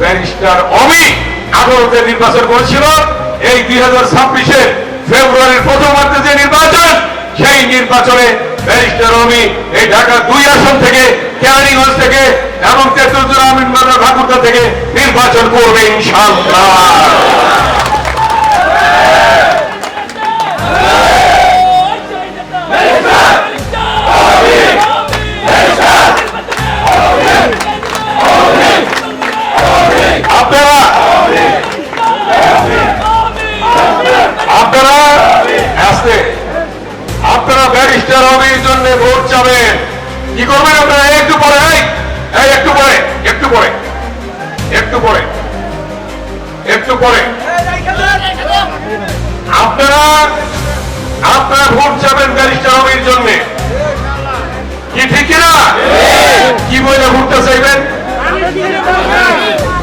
Barrister অমি আদালতে নির্বাচন করেছিল। এই দুই হাজার ছাব্বিশের ফেব্রুয়ারির প্রথমার্ধে যে নির্বাচন, সেই নির্বাচনে ব্যারিস্টার অমি এই ঢাকার দুই আসন থেকে, কেরানীগঞ্জ থেকে এবং তেতুলজুর আমিন বাজার ঠাকুরদা থেকে নির্বাচন করবে ইনশাআল্লাহ। আপনারা ব্যারিস্টার অমির জন্য ভোট চাবেন কি করবেন আপনারা? একটু পরে এই, একটু পরে একটু পরে একটু পরে একটু পরে আপনারা আপনারা ভোট চাবেন ব্যারিস্টার অমির জন্য। কি ঠিক না কি বলে ভোটটা চাইবেন?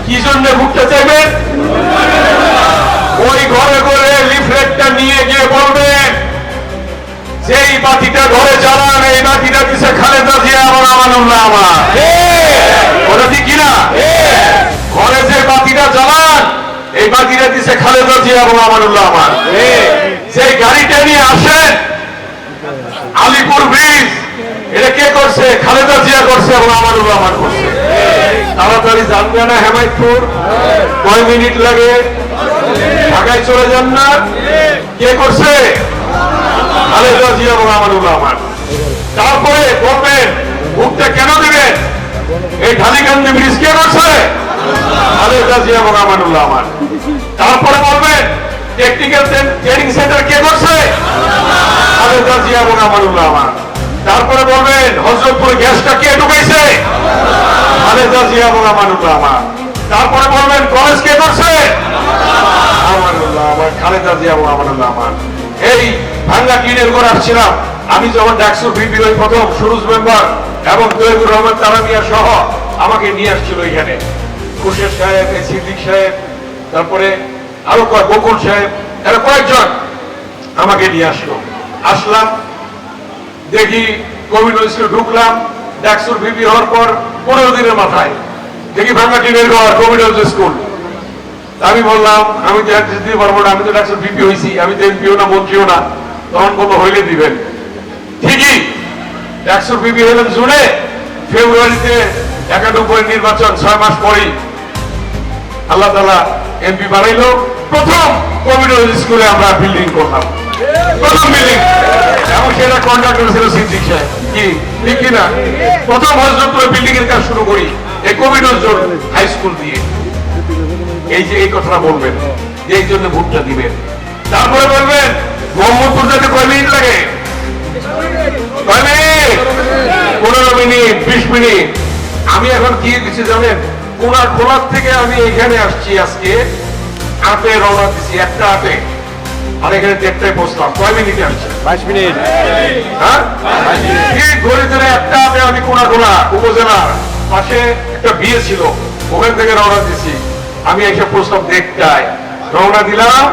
কি জন্য ভোটটা চাইবেন? যেই বাতিটা ঘরে জ্বালান, এই বাতিটা দিছে খালেদা জিয়া আমার আমানুল্লাহ আমার। ওটা ঠিক কিনা? ঘরে যে বাতিটা জ্বালান, এই বাতিটা দিছে খালেদা জিয়া এবং আমানুল্লাহ আমার। যে গাড়িটা নিয়ে আসেন, আলিপুর ব্রিজ, এটা কে করছে? খালেদা জিয়া করছে এবং আমানুল্লাহ আমার করছে। তাড়াতাড়ি জানবে না হেমায়তপুর। কয় মিনিট লাগে? ঢাকায় চলে যান না? কে করছে? তারপরে বলবেন ভোটটা কেন এই ঢালিকান্দি ব্রিজ কে করছে তারপরে বলবেন টেকনিক্যাল ট্রেনিং সেন্টার কে করছে তারপরে বলবেন হজরতপুর গ্যাসটা কে ঢুকাইছে খালেদা জিয়া এবং আমানুল্লাহ আমার। তারপরে বলবেন কলেজ কে করছে আমার খালেদা জিয়া এবং আমানুল্লাহ আমার। এই ভাঙ্গা টিনের ঘর আসছিলাম। আমি যখন ডাকসুর ভিপি ওই প্রথম সুরুজ মেম্বার এবং তৈবুর রহমান তারামিয়া সহ আমাকে নিয়ে আসছিল এখানে। খুশের সাহেব সিদ্দিক সাহেব, তারপরে আরও কয়েক বকুল সাহেব, এরা কয়েকজন আমাকে নিয়ে আসলো। আসলাম, দেখি কোভিড স্কুলে ঢুকলাম, ডাকসুর ভিপি হওয়ার পর পনেরো দিনের মাথায় দেখি ভাঙ্গা টিনের ঘর কোভিড স্কুল। আমি বললাম, আমি তো দিতে পারব না, আমি তো ডাক্তার বিপি হয়েছি আমি তো এমপিও না, মন্ত্রীও না। তখন কত হইলে দিবেন? ঠিকই। একশো বিপি হলেন জুনে, ফেব্রুয়ারিতে একানব্বই নির্বাচন ছয় মাস পরেই আল্লাহ তালা এমপি বানাইলো। প্রথম কোভিড স্কুলে আমরা বিল্ডিং করলাম। প্রথম বিল্ডিং এবং সেটা কন্ট্রাক্টর ছিল সিদ্দিক সাহেব। কি? না? প্রথম হজরতপুরে বিল্ডিং এর কাজ শুরু করি, এই কোভিড হাই স্কুল দিয়ে। এই যে এই কথাটা বলবেন এই জন্য ভোটটা দিবেন। তারপরে বলবেন মোহাম্মদপুর যেতে কয় মিনিট লাগে? কয় মিনিট? পনেরো মিনিট বিশ মিনিট। আমি এখন কি দিচ্ছি জানেন? কোনার খোলার থেকে আমি এখানে আসছি আজকে। আটে রওনা দিছি একটা আটে আর এখানে দেড়টায় বসলাম। কয় মিনিটে আসছে? বাইশ মিনিট। হ্যাঁ? ঘড়ি ধরে একটা আটে আমি কোনাখোলা উপজেলার পাশে একটা বিয়ে ছিল। ওখান থেকে রওনা দিছি। আমি এসে প্রস্তাব দেখতাই রওনা দিলাম।